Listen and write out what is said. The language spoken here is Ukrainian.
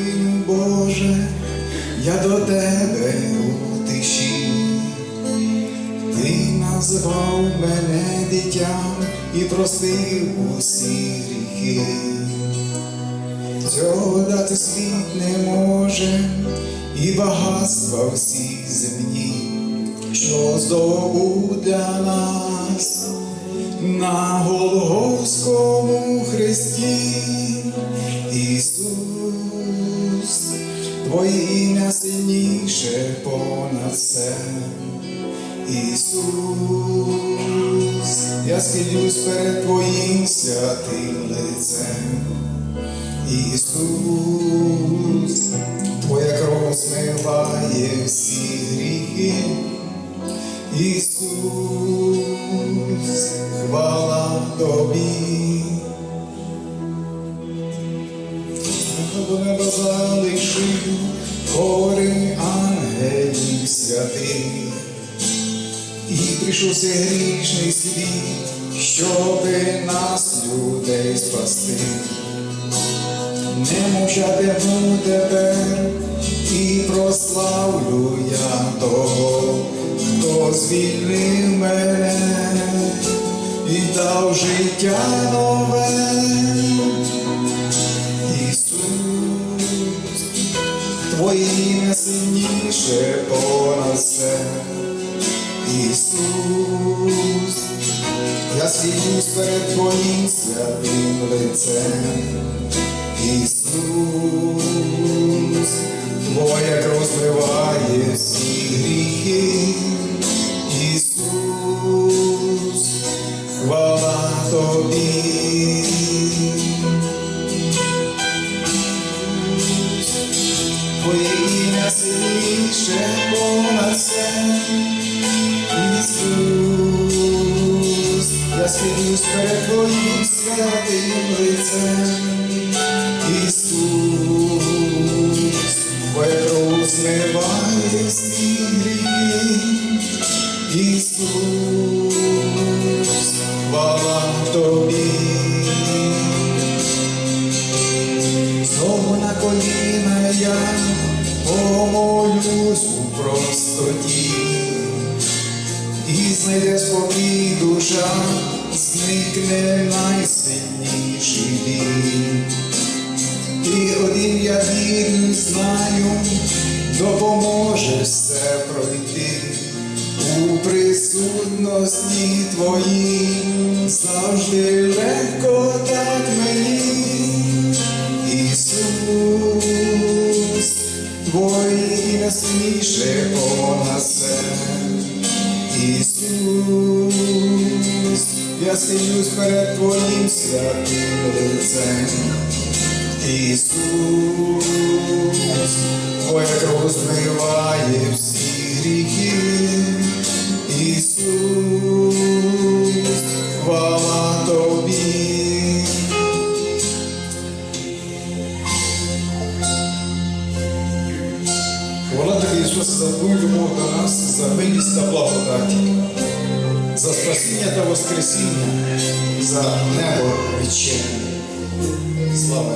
Сину Боже, я до тебе у тиші. Ти назвав мене дитям і простив усі гріхи. Цього дати світ не може, і багатства всі земні, що здобув нас на Голгофському хресті. Твоє ім'я сильніше понад все. Ісус, я схилюсь перед Твоїм святим лицем. Ісус, Твоя кров смиває всі гріхи. Ісус, хвала Тобі. Залишив гори ангелів святих. І прийшовся грішний світ, щоби нас, людей, спасти. Не мовчатиму тепер і прославлю я того, хто звільнив мене і дав життя нове. Твоє ім'я сильніше понад все. Ісус, я свідчусь перед Твоїм святим лицем. Ісус, Твоя кров зливає всі гріхи. Ісус, хвала Тобі. Твоє ім'я сильніше понад все. Ісус, я схилюсь перед Твоїм святим лицем. Ісус, Твоя кров я помолюсь у простоті, і знайде спокій душа, зникне найсильніший біль. Ти один я вірю, знаю, допоможеш все пройти у присутності твоїй, завжди легко так мені. Ісус, Ім'я сильніше понад все. Ісус, я сидюсь перед Твоїм святим лицем. Ісус, Твоя кров змиває всі гріхи. За твою любов до нас, за милість та благодаті, за спасіння та воскресіння, за небо відчинення. Слава.